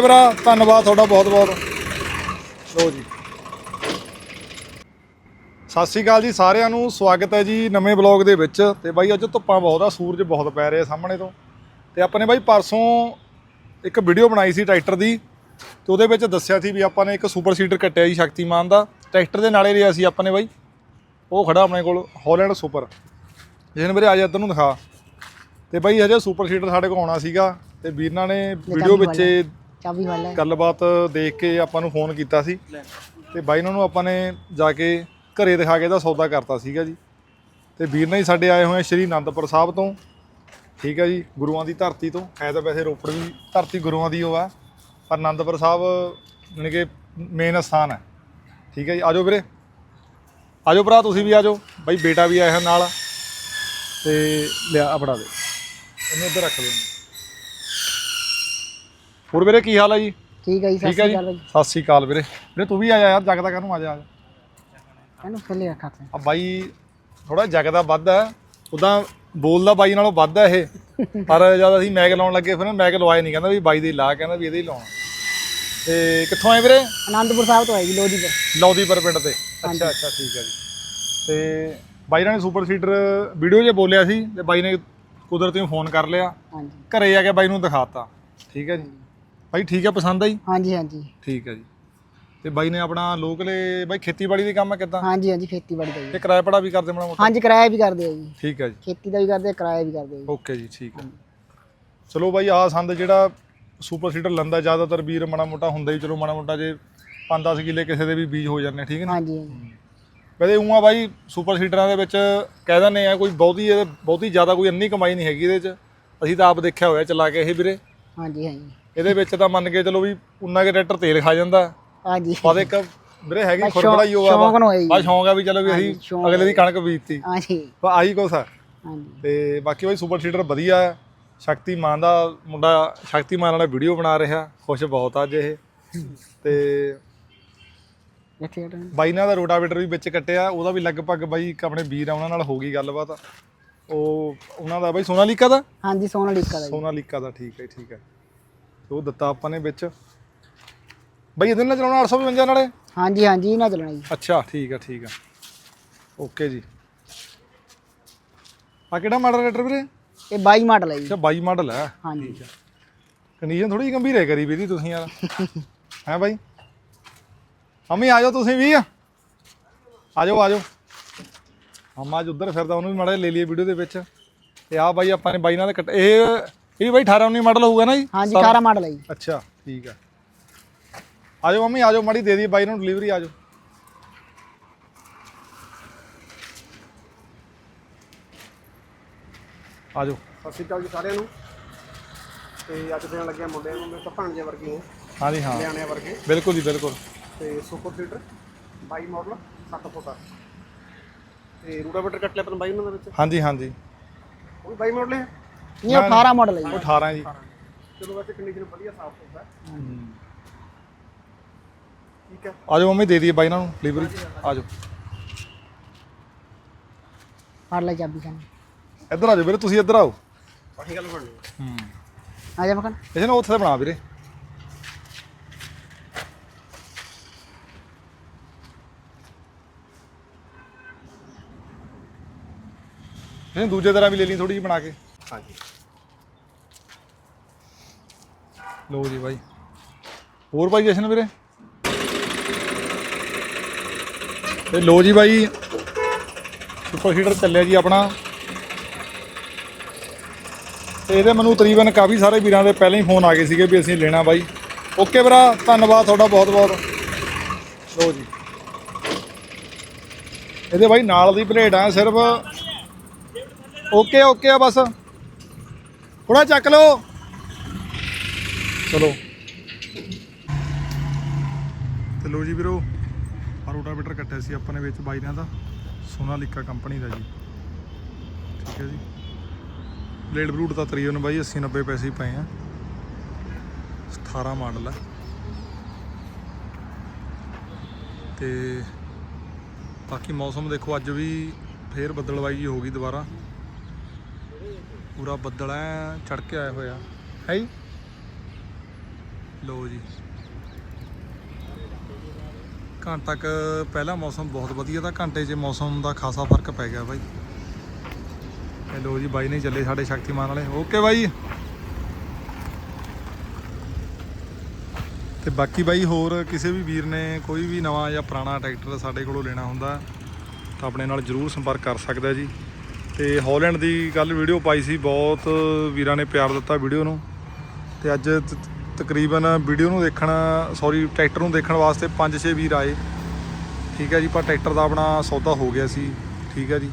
ਵੀਰਾ ਧੰਨਵਾਦ ਤੁਹਾਡਾ ਬਹੁਤ ਬਹੁਤ। ਲੋ ਜੀ। ਸਤਿ ਸ਼੍ਰੀ ਅਕਾਲ ਜੀ ਸਾਰਿਆਂ ਨੂੰ ਸਵਾਗਤ ਹੈ ਜੀ ਨਵੇਂ ਬਲੌਗ ਦੇ ਵਿੱਚ। ਤੇ ਬਾਈ ਅੱਜ ਧੁੱਪਾਂ ਬਹੁਤ ਆ ਸੂਰਜ ਬਹੁਤ ਪੈ ਰਿਹਾ ਸਾਹਮਣੇ ਤੋਂ। ਤੇ ਆਪਾਂ ਨੇ ਬਾਈ ਪਰਸੋਂ ਇੱਕ ਵੀਡੀਓ ਬਣਾਈ ਸੀ ਟਰੈਕਟਰ ਦੀ। ਤੇ ਉਹਦੇ ਵਿੱਚ ਦੱਸਿਆ ਸੀ ਵੀ ਆਪਾਂ ਨੇ ਇੱਕ ਸੁਪਰ ਸੀਡਰ ਕੱਟਿਆ ਜੀ ਸ਼ਕਤੀਮਾਨ ਦਾ। ਟਰੈਕਟਰ ਦੇ ਨਾਲੇ ਲਿਆ ਸੀ ਆਪਾਂ ਨੇ ਬਾਈ। ਉਹ ਖੜਾ ਆਪਣੇ ਕੋਲ ਹਾਲੈਂਡ ਸੁਪਰ ਜਿਹਨ ਵੀਰੇ ਆ ਜਾ ਇੱਧਰ ਨੂੰ ਦਿਖਾ। ਤੇ ਬਾਈ ਹਜੇ ਸੁਪਰ ਸੀਡਰ ਸਾਡੇ ਕੋਲ ਆਉਣਾ ਸੀਗਾ। ਤੇ ਵੀਰਨਾ ਨੇ ਵੀਡੀਓ ਵਿੱਚ ਚਾਬੀ ਵਾਲਾ ਗੱਲਬਾਤ ਦੇਖ ਕੇ ਆਪਾਂ ਨੂੰ ਫੋਨ ਕੀਤਾ ਸੀ ਤੇ ਬਾਈ ਉਹਨਾਂ ਨੂੰ ਆਪਾਂ ਨੇ ਜਾ ਕੇ ਘਰੇ ਦਿਖਾ ਕੇ ਇਹਦਾ ਸੌਦਾ ਕਰਤਾ ਸੀਗਾ ਜੀ। ਤੇ ਵੀਰ ਨੇ ਸਾਡੇ ਆਏ ਹੋਏ ਆ ਸ਼੍ਰੀ ਅਨੰਦਪੁਰ ਸਾਹਿਬ ਤੋਂ। ਠੀਕ ਹੈ ਜੀ, ਗੁਰੂਆਂ ਦੀ ਧਰਤੀ ਤੋਂ। ਹੈ ਤਾਂ ਵੈਸੇ ਰੋਪੜ ਵੀ ਧਰਤੀ ਗੁਰੂਆਂ ਦੀ ਉਹ ਆ, ਪਰ ਅਨੰਦਪੁਰ ਸਾਹਿਬ ਜਾਣੀ ਕਿ ਮੇਨ ਸਥਾਨ ਹੈ। ਠੀਕ ਹੈ ਜੀ ਆਜੋ ਵੀਰੇ। ਆਜੋ ਭਰਾ, ਤੁਸੀਂ ਵੀ ਆਜੋ ਬਾਈ ਬੇਟਾ ਵੀ ਆਇਆ ਹੈ ਨਾਲ। ਤੇ ਲਿਆ ਆ ਫੜਾ ਦੇ। ਇਹਨੂੰ ਇੱਧਰ ਰੱਖ ਲਓ ਹੋਰ ਵੀਰੇ ਕੀ ਹਾਲ ਹੈ ਜੀ? ਠੀਕ ਹੈ ਜੀ ਸਤਿ ਠੀਕ ਹੈ ਸ਼੍ਰੀ ਜੀ। ਅਕਾਲ ਸਤਿ ਸ਼੍ਰੀ ਅਕਾਲ ਵੀਰੇ। ਵੀਰੇ ਤੂੰ ਵੀ ਆ ਜਾ ਯਾਰ ਜਗਦਾ ਕਾਹਨੂੰ ਆ ਜਾ? ਆ ਜਾ। ਇਹਨੂੰ ਥੱਲੇ ਰੱਖਾ ਤੇ ਆ ਬਾਈ ਥੋੜਾ ਜਗਦਾ ਵੱਧ ਹੈ ਉਦਾਂ ਬੋਲਦਾ ਬਾਈ ਨਾਲੋਂ ਵੱਧ ਹੈ ਇਹ। ਪਰ ਜਦ ਅਸੀਂ ਮੈਗ ਲਾਉਣ ਲੱਗੇ ਫਿਰ ਮੈਗ ਲਵਾਏ ਨਹੀਂ ਕਹਿੰਦਾ ਵੀ ਬਾਈ ਦੇ ਲਾ ਕਹਿੰਦਾ ਵੀ ਇਹਦੇ ਹੀ ਲਾਉਣਾ। ਤੇ ਕਿੱਥੋਂ ਆਏ ਵੀਰੇ? ਆਨੰਦਪੁਰ ਸਾਹਿਬ ਤੋਂ ਆਏਗੀ ਲੋਧੀਪੁਰ ਲੌਦੀਪੁਰ ਪਿੰਡ ਤੇ। ਅੱਛਾ ਅੱਛਾ ਠੀਕ ਹੈ ਜੀ। ਤੇ ਬਾਈ ਨੇ ਸੁਪਰ ਸੀਡਰ ਵੀਡੀਓ 'ਚ ਬੋਲਿਆ ਸੀ ਤੇ ਬਾਈ ਨੇ ਕੁਦਰਤੀ ਫੋਨ ਕਰ ਲਿਆ। ਹਾਂਜੀ। ਘਰੇ ਆ ਕੇ ਬਾਈ ਨੂੰ ਦਿਖਾਤਾ। ਠੀਕ ਹੈ ਜੀ। ਬਾਈ ਠੀਕ ਹੈ ਪਸੰਦ ਆਈ ਹਾਂਜੀ ਹਾਂਜੀ। ਠੀਕ ਹੈ ਜੀ। ਤੇ ਬਾਈ ਨੇ ਆਪਣਾ ਲੋਕਲੇ ਬਾਈ ਖੇਤੀਬਾੜੀ ਦੀ ਕੰਮ ਕਿੱਦਾਂ? ਹਾਂਜੀ ਹਾਂਜੀ ਖੇਤੀਬਾੜੀ ਦਾ ਜੀ। ਤੇ ਕਿਰਾਇਆ ਪੜਾ ਵੀ ਕਰਦੇ ਮਾੜਾ ਮੋਟਾ? ਹਾਂਜੀ ਕਿਰਾਇਆ ਵੀ ਕਰਦੇ ਆ ਜੀ। ਠੀਕ ਹੈ ਜੀ। ਖੇਤੀ ਦਾ ਵੀ ਕਰਦੇ ਆ ਕਿਰਾਇਆ ਵੀ ਕਰਦੇ ਆ ਜੀ। ਓਕੇ ਜੀ ਠੀਕ ਹੈ ਚਲੋ ਬਾਈ ਆਹ ਸੰਦ ਜਿਹੜਾ ਸੁਪਰ ਸੀਡਰ ਲੰਦਾ ਜ਼ਿਆਦਾਤਰ ਵੀਰ ਮਾੜਾ ਮੋਟਾ ਹੁੰਦਾ ਹੀ ਚਲੋ ਮਾੜਾ ਮੋਟਾ ਜੇ 5-10 ਕਿੱਲੇ ਕਿਸੇ ਦੇ ਵੀ ਬੀਜ ਹੋ ਜਾਂਦੇ ਠੀਕ ਹੈ ਨਾ? ਹਾਂਜੀ ਵੈਸੇ ਉਹਾਂ ਬਾਈ ਸੁਪਰ ਸੀਡਰਾਂ ਦੇ ਵਿੱਚ ਕਹਿ ਦਿੰਦੇ ਆ ਕੋਈ ਬਹੁਤੀ ਬਹੁਤੀ ਜ਼ਿਆਦਾ ਕੋਈ ਇੰਨੀ ਕਮਾਈ ਨਹੀਂ ਹੈਗੀ ਇਹਦੇ 'ਚ। ਅਸੀਂ ਤਾਂ ਆਪ ਦੇਖਿਆ ਹੋਇਆ ਚਲਾ ਕੇ ਇਹ ਵੀਰੇ। ਹਾਂਜੀ ਹਾਂਜੀ। ਇਹਦੇ ਵਿੱਚ ਤਾਂ ਮੰਨ ਕੇ ਚਲੋ ਵੀ ਉਨਾ ਕੇ ਟਰੈਕਟਰ ਤੇਲ ਖਾ ਜਾਂਦਾ। ਹਾਂਜੀ। ਪਰ ਇੱਕ ਵੀਰੇ ਹੈਗੀ ਬਸ ਖੁਰਬੜਾ ਹੀ ਉਹ ਆ ਸ਼ੌਂਕ ਨੂੰ ਹੈ ਜੀ। ਬਸ ਸ਼ੌਂਕ ਆ ਵੀ ਚਲੋ ਵੀ ਹਾਂਜੀ, ਅਸੀਂ ਸ਼ੌਂਕ ਅਗਲੇ ਦੀ ਕਣਕ ਬੀਜਤੀ। ਹਾਂਜੀ। ਬਸ ਆਹੀ ਕੁਛ ਆ। ਹਾਂਜੀ। ਤੇ ਬਾਕੀ ਬਾਈ ਸੁਪਰ ਸੀਡਰ ਵਧੀਆ ਹੈ ਸ਼ਕਤੀਮਾਨ ਦਾ ਮੁੰਡਾ ਸ਼ਕਤੀਮਾਨ ਵਾਲਾ ਵੀਡੀਓ ਬਣਾ ਰਿਹਾ। ਖੁਸ਼ ਬਹੁਤ ਆ ਅੱਜ ਇਹ। ਤੇ ਇੱਥੇ। ਬਾਈ ਨਾਲ ਦਾ ਰੋਟਾਵੇਟਰ ਵੀ ਵਿੱਚ ਕੱਟਿਆ। ਉਹਦਾ ਵੀ ਲਗਭਗ ਬਾਈ ਇੱਕ ਆਪਣੇ ਵੀਰ ਆ ਉਹਨਾਂ ਨਾਲ ਹੋ ਗਈ ਗੱਲਬਾਤ। ਉਹ ਉਹਨਾਂ ਦਾ ਬਾਈ ਸੋਨਾਲੀਕਾ ਦਾ? ਹਾਂਜੀ ਸੋਨਾਲੀਕਾ ਦਾ ਜੀ। ਸੋਨਾਲੀਕਾ ਦਾ ਠੀਕ ਹੈ ਠੀਕ ਹੈ। ਤੇ ਉਹ ਦਿੱਤਾ ਆਪਾਂ ਨੇ ਵਿੱਚ। ਬਾਈ ਇਹਦੇ ਨਾਲ ਚਲਾਉਣਾ 855 ਨਾਲੇ? ਹਾਂਜੀ ਹਾਂਜੀ ਨਾ ਚੱਲਣਾ ਜੀ। ਅੱਛਾ ਠੀਕ ਆ ਠੀਕ ਆ। ਓਕੇ ਜੀ। ਆ ਕਿਹੜਾ ਮਾਡਲ ਰੇਟਰ ਵੀਰੇ? ਇਹ 22 ਮਾਡਲ ਹੈ ਜੀ। ਅੱਛਾ 22 ਮਾਡਲ ਹੈ ਹਾਂਜੀ। ਕੰਡੀਸ਼ਨ ਥੋੜੀ ਗੰਭੀਰ ਹੈ ਕਰੀ ਵੀ ਦੀ ਤੁਸੀਂ ਯਾਰ। ਹੈ ਬਾਈ? ਮੰਮੀ ਆ ਜਾਓ ਤੁਸੀਂ ਵੀ। ਆ ਜਾਓ ਆ ਜਾਓ। ਅੰਮਾ ਅੱਜ ਉੱਧਰ ਫਿਰਦਾ ਉਹਨੂੰ ਵੀ ਮਾੜਾ ਲੈ ਲਈਏ ਵੀਡੀਓ ਦੇ ਵਿੱਚ। ਤੇ ਆ ਬਾਈ ਆਪਾਂ ਨੇ ਬਾਈ ਨਾਲ ਕੱਟ ਇਹ ਇਹ ਵੀ ਬਾਈ 18 19 ਮਾਡਲ ਹੋਊਗਾ ਨਾ ਜੀ? ਹਾਂਜੀ 18 ਮਾਡਲ ਹੈ ਜੀ। ਅੱਛਾ ਠੀਕ ਆ। ਆ ਜਾਓ ਮੰਮੀ ਆ ਜਾਓ ਮਾੜੀ ਦੇ ਦੀ ਬਾਈ ਨੂੰ ਡਿਲੀਵਰੀ ਆ ਜਾਓ ਆ ਜਾਓ ਸਤਿ ਸ਼੍ਰੀ ਅਕਾਲ ਜੀ ਸਾਰਿਆਂ ਨੂੰ। ਤੇ ਅੱਜ ਦੇਣ ਲੱਗਿਆ ਮੁੰਡਿਆਂ ਨੂੰ ਮੈਂ ਤਾਂ ਭਾਂਜੇ ਵਰਗੇ ਹਾਂ ਹਾਂਜੀ ਹਾਂ। ਨਿਆਣਿਆਂ ਵਰਗੇ। ਬਿਲਕੁਲ ਜੀ ਬਿਲਕੁਲ। ਤੇ ਸੁਪਰ ਸੀਡਰ 22 ਮਾਡਲ 7 ਫੁੱਟਾ ਤੇ ਰੂਟਾਵੇਟਰ ਕੱਟ ਲਿਆ ਪਰ 22 ਉਹਨਾਂ ਦੇ ਵਿੱਚ? ਹਾਂਜੀ ਹਾਂਜੀ। ਉਹ ਵੀ 22 ਮਾਡਲ ਹੈ ਇਹ 18 ਮਾਡਲ ਹੈ ਜੀ। ਉਹ 18 ਜੀ। ਚਲੋ ਵੈਸੇ ਕੰਡੀਸ਼ਨ ਵਧੀਆ ਸਾਫ਼ ਸੁਥਰਾ ਹੈ। ਠੀਕ ਹੈ। ਆ ਜਾਓ ਮੰਮੀ ਦੇ ਦਈਏ ਬਾਈ ਇਹਨਾਂ ਨੂੰ ਡਿਲੀਵਰੀ ਆ ਜਾਓ। ਫੜ ਲੈ ਚਾਬੀ ਸਾਨੂੰ। ਇੱਧਰ ਆ ਜਾਓ ਵੀਰੇ ਤੁਸੀਂ ਇੱਧਰ ਆਓ। ਆਹੀ ਗੱਲ ਬਣਨੀ ਹੂੰ। ਆ ਜਾ ਮਖਣ। ਕਿਸੇ ਨੂੰ ਉੱਥੇ ਬਣਾ ਵੀਰੇ। ਇਹ ਦੂਜੇ ਤਰ੍ਹਾਂ ਵੀ ਲੈ ਲਈ ਥੋੜੀ ਜਿਹੀ ਬਣਾ ਕੇ। ਹਾਂਜੀ। ਲਓ ਜੀ ਬਾਈ। ਹੋਰ ਬਾਈ ਜਸ਼ਨ ਵੀਰੇ? ਤੇ ਲਓ ਜੀ ਬਾਈ, ਸੁਪਰ ਹੀਟਰ ਚੱਲਿਆ ਜੀ ਆਪਣਾ। ਤੇ ਇਹਦੇ ਮੈਨੂੰ ਤਕਰੀਬਨ ਕਾਫੀ ਸਾਰੇ ਵੀਰਾਂ ਦੇ ਪਹਿਲਾਂ ਹੀ ਫੋਨ ਆ ਗਏ ਸੀਗੇ ਵੀ ਅਸੀਂ ਲੈਣਾ ਬਾਈ। ਓਕੇ ਵੀਰਾ, ਧੰਨਵਾਦ ਤੁਹਾਡਾ ਬਹੁਤ ਬਹੁਤ। ਲੋ ਜੀ। ਇਹਦੇ ਬਾਈ ਨਾਲ ਦੀ ਪਲੇਟ ਆ ਸਿਰਫ। ਓਕੇ ਓਕੇ ਆ ਬਸ। ਥੋੜਾ ਚੱਕ ਲਓ। ਚਲੋ। ਤੇ ਲੋ ਜੀ ਵੀਰੋ ਆ ਰੋਟਾਵੇਟਰ ਕੱਟਿਆ ਸੀ ਆਪਾਂ ਨੇ ਵਿੱਚ ਬਾਈਨਾਂ ਦਾ। ਸੋਨਾਲੀਕਾ ਕੰਪਨੀ ਦਾ ਜੀ। ਠੀਕ ਹੈ ਜੀ। ਬਲੇਡ ਬਰੂਟ ਦਾ ਤਕਰੀਬਨ ਬਾਈ 80 90 ਪੈਸੇ ਪਏ ਆ। 18 ਮਾਡਲ ਹੈ ਤੇ ਬਾਕੀ ਮੌਸਮ ਦੇਖੋ, ਅੱਜ ਵੀ ਫੇਰ ਬੱਦਲਵਾਈ ਹੋ ਗਈ ਦੁਬਾਰਾ। ਪੂਰਾ ਬੱਦਲ ਐ ਚੜ ਕੇ ਆਇਆ ਹੋਇਆ। ਹੈ ਜੀ? ਲੋ ਜੀ। ਘੰਟਾ ਤੱਕ ਪਹਿਲਾ ਮੌਸਮ ਬਹੁਤ ਵਧੀਆ ਤਾਂ ਘੰਟੇ 'ਚ ਮੌਸਮ ਦਾ ਖਾਸਾ ਫ਼ਰਕ ਪੈ ਗਿਆ ਬਾਈ। ਇਹ ਲੋ ਜੀ, ਬਾਈ ਨੇ ਚੱਲੇ ਸਾਡੇ ਸ਼ਕਤੀਮਾਨ ਵਾਲੇ। ਓਕੇ ਬਾਈ। ਤੇ ਬਾਕੀ ਬਾਈ ਹੋਰ ਕਿਸੇ ਵੀ ਵੀਰ ਨੇ ਕੋਈ ਵੀ ਨਵਾਂ ਜਾਂ ਪੁਰਾਣਾ ਟਰੈਕਟਰ ਸਾਡੇ ਕੋਲੋਂ ਲੈਣਾ ਹੁੰਦਾ ਤਾਂ ਆਪਣੇ ਨਾਲ ਜਰੂਰ ਸੰਪਰਕ ਕਰ ਸਕਦਾ ਜੀ। ਤੇ ਹਾਲੈਂਡ ਦੀ ਕੱਲ ਵੀਡੀਓ ਪਾਈ ਸੀ, ਬਹੁਤ ਵੀਰਾਂ ਨੇ ਪਿਆਰ ਦਿੱਤਾ ਵੀਡੀਓ ਨੂੰ। ਤੇ ਅੱਜ ਤ- ਤਕਰੀਬਨ ਵੀਡੀਓ ਨੂੰ ਦੇਖਣ ਸੌਰੀ ਟਰੈਕਟਰ ਨੂੰ ਦੇਖਣ ਵਾਸਤੇ 5-6 ਵੀਰ ਆਏ। ਠੀਕ ਹੈ ਜੀ, ਪਰ ਟਰੈਕਟਰ ਦਾ ਆਪਣਾ ਸੌਦਾ ਹੋ ਗਿਆ ਸੀ। ਠੀਕ ਹੈ ਜੀ।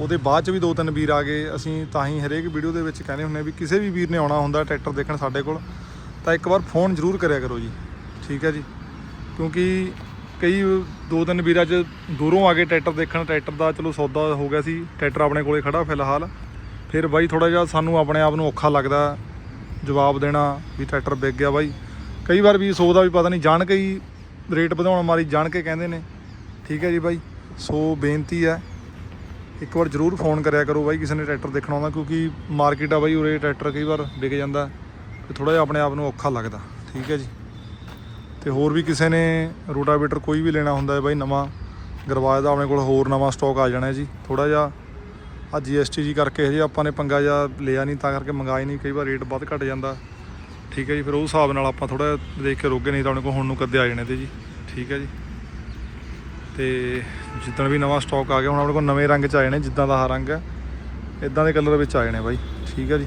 ਉਹਦੇ ਬਾਅਦ ਚ ਵੀ ਦੋ ਤਿੰਨ ਵੀਰ ਆ ਗਏ। ਅਸੀਂ ਤਾਂ ਹੀ ਹਰੇਕ ਵੀਡੀਓ ਦੇ ਵਿੱਚ ਕਹਿੰਦੇ ਹੁੰਦੇ ਆ ਵੀ ਕਿਸੇ ਵੀ ਵੀਰ ਨੇ ਆਉਣਾ ਹੁੰਦਾ ਟਰੈਕਟਰ ਦੇਖਣ ਸਾਡੇ ਕੋਲ, ਤਾਂ ਇੱਕ ਵਾਰ ਫੋਨ ਜ਼ਰੂਰ ਕਰਿਆ ਕਰੋ ਜੀ। ਠੀਕ ਹੈ ਜੀ। ਕਿਉਂਕਿ ਕਈ ਦੋ ਤਿੰਨ ਵੀਰਾਂ 'ਚ ਦੂਰੋਂ ਆ ਕੇ ਟਰੈਕਟਰ ਦੇਖਣ, ਟਰੈਕਟਰ ਦਾ ਚਲੋ ਸੌਦਾ ਹੋ ਗਿਆ ਸੀ, ਟਰੈਕਟਰ ਆਪਣੇ ਕੋਲੇ ਖੜਾ ਫਿਲਹਾਲ। ਫਿਰ ਬਾਈ ਥੋੜਾ ਜਿਹਾ ਸਾਨੂੰ ਆਪਣੇ ਆਪ ਨੂੰ ਔਖਾ ਲੱਗਦਾ ਜਵਾਬ ਦੇਣਾ ਵੀ ਟਰੈਕਟਰ ਵਿਕ ਗਿਆ ਬਾਈ। ਕਈ ਵਾਰ ਵੀ ਸੌ ਦਾ ਵੀ ਪਤਾ ਨਹੀਂ, ਜਾਣ ਕੇ ਹੀ ਰੇਟ ਵਧਾਉਣ ਮਾਰੀ ਜਾਣ ਕੇ ਕਹਿੰਦੇ ਨੇ। ਠੀਕ ਹੈ ਜੀ ਬਾਈ, ਸੋ ਬੇਨਤੀ ਹੈ, ਇੱਕ ਵਾਰ ਜਰੂਰ ਫੋਨ ਕਰਿਆ ਕਰੋ ਬਾਈ ਕਿਸੇ ਨੇ ਟਰੈਕਟਰ ਦੇਖਣਾ ਆਉਂਦਾ, ਕਿਉਂਕਿ ਮਾਰਕੀਟ ਆ ਬਾਈ ਉਰੇ ਟਰੈਕਟਰ ਕਈ ਵਾਰ ਵਿਕ ਜਾਂਦਾ ਤੇ ਥੋੜਾ ਜਿਹਾ ਆਪਣੇ ਆਪ ਨੂੰ ਔਖਾ ਲੱਗਦਾ। ਠੀਕ ਹੈ ਜੀ। ਤੇ ਹੋਰ ਵੀ ਕਿਸੇ ਨੇ ਰੋਟਾਵੇਟਰ ਕੋਈ ਵੀ ਲੈਣਾ ਹੁੰਦਾ ਹੈ ਬਾਈ ਨਵਾਂ ਗਰਵਾਜ ਦਾ ਆਪਣੇ ਕੋਲ ਹੋਰ ਨਵਾਂ ਸਟਾਕ ਆ ਜਾਣਾ ਜੀ। ਥੋੜਾ ਜਿਹਾ ਆ ਜੀਐਸਟੀ ਜੀ ਕਰਕੇ ਹਜੇ ਆਪਾਂ ਨੇ ਪੰਗਾ ਜਿਹਾ ਲਿਆ ਨਹੀਂ ਤਾਂ ਕਰਕੇ ਮੰਗਾਈ ਨਹੀਂ, ਕਈ ਵਾਰ ਰੇਟ ਵੱਧ ਘਟ ਜਾਂਦਾ। ਠੀਕ ਹੈ ਜੀ, ਫਿਰ ਉਹ ਹਿਸਾਬ ਨਾਲ ਆਪਾਂ ਥੋੜਾ ਦੇਖ ਕੇ ਰੋਗੇ ਨਹੀਂ ਤਾਂ ਆਪਣੇ ਕੋਲ ਹੁਣ ਨੂੰ ਕਦੇ ਆ ਜਾਣੇ ਤੇ ਜੀ। ਠੀਕ ਹੈ ਜੀ। ਤੇ ਜਿੱਦਣ ਵੀ ਨਵਾਂ ਸਟਾਕ ਆ ਗਿਆ, ਹੁਣ ਆਪਣੇ ਕੋਲ ਨਵੇਂ ਰੰਗ ਚ ਆ ਜਾਣੇ, ਜਿੱਦਾਂ ਦਾ ਆਹ ਰੰਗ ਹੈ ਇਦਾਂ ਦੇ ਕਲਰ ਵਿੱਚ ਆ ਜਾਣੇ ਬਾਈ। ਠੀਕ ਹੈ ਜੀ।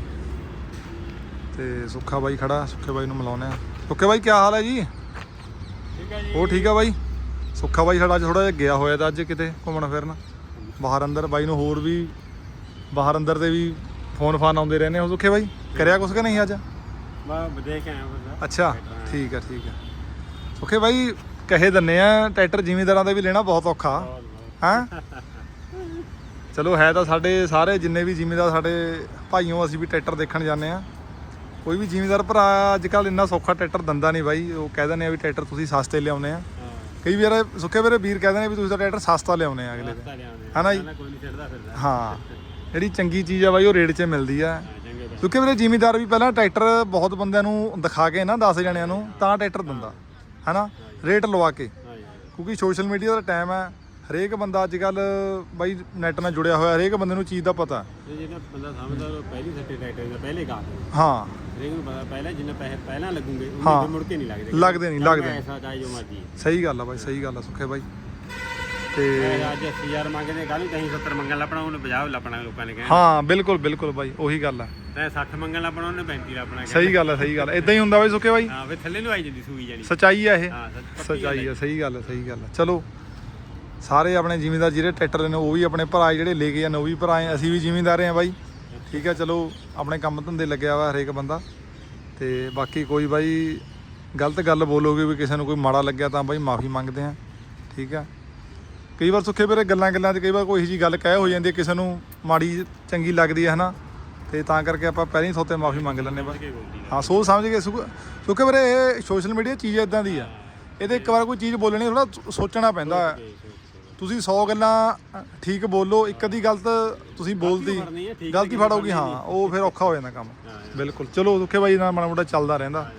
ਤੇ ਸੁੱਖਾ ਬਾਈ ਖੜਾ, ਸੁੱਖੇ ਬਾਈ ਨੂੰ ਮਿਲਾਉਂਦੇ ਆ ਸੁੱਖੇ ਬਾਈ ਕੀ ਹਾਲ ਹੈ ਜੀ? ਹੈ ਉਹ ਠੀਕ ਆ ਬਾਈ? ਸੁੱਖਾ ਬਾਈ ਸਾਡਾ ਅੱਜ ਥੋੜਾ ਜਿਹਾ ਗਿਆ ਹੋਇਆ ਤਾਂ ਅੱਜ ਕਿਤੇ ਘੁੰਮਣ ਫਿਰਨ। ਬਾਹਰ ਅੰਦਰ ਬਾਈ ਨੂੰ ਹੋਰ ਵੀ ਬਾਹਰ ਅੰਦਰ ਦੇ ਵੀ ਫੋਨ ਫਾਨ ਆਉਂਦੇ ਰਹਿੰਦੇ ਹੋ ਸੁੱਖੇ ਬਾਈ ਕਰਿਆ ਕੁਛ ਕਿ ਨਹੀਂ ਅੱਜ? ਮੈਂ ਦੇਖ ਆਇਆ ਬੰਦਾ ਅੱਛਾ ਠੀਕ ਆ ਠੀਕ ਆ। ਸੁੱਖੇ ਬਾਈ ਕਹੇ ਦੰਨੇ ਆ ਟਰੈਕਟਰ ਜ਼ਿਮੀਂਦਾਰਾਂ ਦਾ ਵੀ ਲੈਣਾ ਬਹੁਤ ਔਖਾ। ਹਾਂ? ਚਲੋ ਹੈ ਤਾਂ ਸਾਡੇ ਸਾਰੇ ਜਿੰਨੇ ਵੀ ਜ਼ਿਮੀਂਦਾਰ ਸਾਡੇ ਭਾਈਓ ਅਸੀਂ ਵੀ ਟਰੈਕਟਰ ਦੇਖਣ ਜਾਂਦੇ ਆ। ਕੋਈ ਵੀ ਜ਼ਿਮੀਂਦਾਰ ਭਰਾ ਅੱਜ ਕੱਲ ਇੰਨਾ ਸੌਖਾ ਟਰੈਕਟਰ ਦੰਦਾ ਨਹੀਂ ਬਾਈ। ਉਹ ਕਹਿ ਦਿੰਦੇ ਆ ਵੀ ਟਰੈਕਟਰ ਤੁਸੀਂ ਸਸਤੇ ਲਿਆਉਨੇ ਆ। ਕਈ ਵਾਰ ਸੁੱਕੇ ਵੀਰੇ ਵੀਰ ਕਹਿੰਦੇ ਨੇ ਵੀ ਤੁਸੀਂ ਤਾਂ ਟਰੈਕਟਰ ਸਸਤਾ ਲਿਆਉਨੇ ਆ ਅਗਲੇ ਦੇ ਹਨਾ ਜੀ? ਹਾਂ। ਜਿਹੜੀ ਚੰਗੀ ਚੀਜ਼ ਆ ਬਾਈ ਉਹ ਰੇਟ 'ਚ ਮਿਲਦੀ ਆ। ਕਿਉਂਕਿ ਵੀਰੇ ਜ਼ਿਮੀਦਾਰ ਵੀ ਪਹਿਲਾਂ ਟਰੈਕਟਰ ਬਹੁਤ ਬੰਦਿਆਂ ਨੂੰ ਦਿਖਾ ਕੇ ਨਾ 10 ਜਣਿਆਂ ਨੂੰ ਤਾਂ ਟਰੈਕਟਰ ਦਿੰਦਾ। ਹਨਾ? ਰੇਟ ਲਵਾ ਕੇ। ਕਿਉਂਕਿ ਸੋਸ਼ਲ ਮੀਡੀਆ ਦਾ ਟਾਈਮ ਹੈ ਹਰੇਕ ਬੰਦਾ ਅੱਜ ਕੱਲ ਬਾਈ ਨੈਟ ਨਾਲ ਜੁੜਿਆ ਹੋਇਆ ਹਰੇਕ ਬੰਦੇ ਨੂੰ ਚੀਜ਼ ਦਾ ਪਤਾ। ਜਿਹੜਾ ਬੰਦਾ ਸਮਝਦਾ ਪਹਿਲੀ ਸੱਟੇ ਟਰੈਕਟਰ ਦਾ ਪਹਿਲੇ ਗਾ ਹਾਂ। ਹਰੇਕ ਨੂੰ ਪਤਾ ਪਹਿਲਾਂ ਜਿੰਨਾ ਪੈਸੇ ਪਹਿਲਾਂ ਲੱਗੂਗੇ ਹਾਂ। ਉਹਨੇ ਮੁੜ ਕੇ ਨਹੀਂ ਲੱਗਦੇ ਲੱਗਦੇ ਨਹੀਂ, ਚਾਹੇ ਲੱਗਦੇ ਨਹੀਂ। ਐਸਾ ਚਾਹੇ ਜੋ ਮਰਜ਼ੀ। ਸਹੀ ਗੱਲ ਆ ਬਾਈ ਸਹੀ ਗੱਲ ਆ ਸੁੱਖੇ ਬਾਈ। ਤੇ ਮੈਂ ਅੱਜ 80000 ਮੰਗਦੇ ਕੱਲ ਨੂੰ ਕਹੀਂ 70 ਮੰਗਣ ਲੱਪਣਾ ਉਹਨੇ 50 ਲੱਪਣਾ ਲੋਕਾਂ ਨੇ ਕਹਿਣਾ। ਹਾਂ ਬਿਲਕੁਲ ਬਿਲਕੁਲ ਬਾਈ ਉਹੀ ਗੱਲ ਆ। ਤੈਂ 60 ਮੰਗਣ ਲੱਪਣਾ ਉਹਨੇ 35 ਲੱਪਣਾ ਸਹੀ ਗੱਲ ਆ ਸਹੀ ਗੱਲ ਇਦਾਂ ਹੀ ਹੁੰਦਾ ਬਾਈ ਸੁੱਖੇ ਬਾਈ। ਹਾਂ ਵੇ ਥੱਲੇ ਨੂੰ ਆਈ ਜਾਂਦੀ ਸੂਈ ਜਾਨੀ ਸਚਾਈ ਆ ਇਹ। ਹਾਂ ਸੱਚ ਪੱਕੀ ਸਚਾਈ ਆ ਸਹੀ ਗੱਲ ਆ ਸਹੀ ਗੱਲ ਆ। ਚਲੋ ਸਾਰੇ ਆਪਣੇ ਜ਼ਿਮੀਂਦਾਰ ਜਿਹੜੇ ਟਰੈਕਟਰ ਨੇ ਉਹ ਵੀ ਆਪਣੇ ਭਰਾ ਜਿਹੜੇ ਲੈ ਕੇ ਜਾਂਦੇ ਉਹ ਵੀ ਭਰਾ ਆ ਅਸੀਂ ਵੀ ਜ਼ਿਮੀਂਦਾਰ ਆ ਬਾਈ। ਠੀਕ ਹੈ, ਚਲੋ, ਆਪਣੇ ਕੰਮ ਧੰਦੇ ਲੱਗਿਆ ਵਾ ਹਰੇਕ ਬੰਦਾ। ਤੇ ਬਾਕੀ ਕੋਈ ਬਾਈ ਗਲਤ ਗੱਲ ਬੋਲੋਗੇ ਵੀ ਕਿਸੇ ਨੂੰ ਕੋਈ ਮਾੜਾ ਲੱਗਿਆ ਤਾਂ ਬਾਈ ਮਾਫੀ ਮੰਗਦੇ ਆ ਠੀਕ ਆ ਕਈ ਵਾਰ ਸੁੱਖੇ ਵੀਰੇ ਗੱਲਾਂ ਗੱਲਾਂ 'ਚ ਕਈ ਵਾਰ ਕੋਈ ਇਹੋ ਜਿਹੀ ਗੱਲ ਕਹਿ ਹੋ ਜਾਂਦੀ ਹੈ, ਕਿਸੇ ਨੂੰ ਮਾੜੀ ਚੰਗੀ ਲੱਗਦੀ ਹੈ, ਹਨਾ। ਤੇ ਤਾਂ ਕਰਕੇ ਆਪਾਂ ਪਹਿਲਾਂ ਹੀ ਥੋਤੇ ਮਾਫੀ ਮੰਗ ਲੈਂਦੇ ਬਸ। ਕੇ ਹਾਂ, ਸੋਚ ਸਮਝ ਕੇ ਸੁੱਖੇ ਵੀਰੇ ਇਹ ਸੋਸ਼ਲ ਮੀਡੀਆ ਚੀਜ਼ ਇਦਾਂ ਦੀ ਆ। ਇਹਦੇ ਇੱਕ ਵਾਰ ਕੋਈ ਚੀਜ਼ ਬੋਲਣੀ ਥੋੜਾ ਸੋਚਣਾ ਪੈਂਦਾ ਤੁਸੀਂ 100 ਗੱਲਾਂ ਠੀਕ ਬੋਲੋ ਇੱਕ ਅੱਧੀ ਗਲਤ ਤੁਸੀਂ ਬੋਲਦੀ ਫੜਨੀ ਹੈ, ਠੀਕ ਗਲਤੀ ਫੜੋਗੀ ਹਾਂ ਉਹ ਫਿਰ ਔਖਾ ਹੋ ਜਾਂਦਾ ਕੰਮ। ਬਿਲਕੁਲ। ਚਲੋ ਸੁੱਖੇ ਬਾਈ ਨਾਲ ਮਾੜਾ ਮੋਟਾ ਚੱਲਦਾ ਰਹਿੰਦਾ।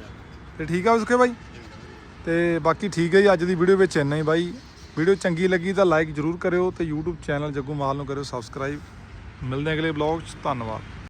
ਤੇ ਠੀਕ ਆ ਸੁੱਖੇ ਬਾਈ? ਤੇ ਬਾਕੀ ਠੀਕ ਹੈ ਜੀ ਅੱਜ ਦੀ ਵੀਡੀਓ ਵਿੱਚ ਇੰਨਾ ਹੀ ਬਾਈ। ਵੀਡੀਓ ਚੰਗੀ ਲੱਗੀ ਤਾਂ ਲਾਈਕ ਜਰੂਰ ਕਰਿਓ ਤੇ YouTube ਚੈਨਲ ਜੱਗੂ ਮਾਲ ਨੂੰ ਕਰਿਓ ਸਬਸਕ੍ਰਾਈਬ। ਮਿਲਦੇ ਹਾਂ ਅਗਲੇ ਬਲੌਗ 'ਚ। ਧੰਨਵਾਦ।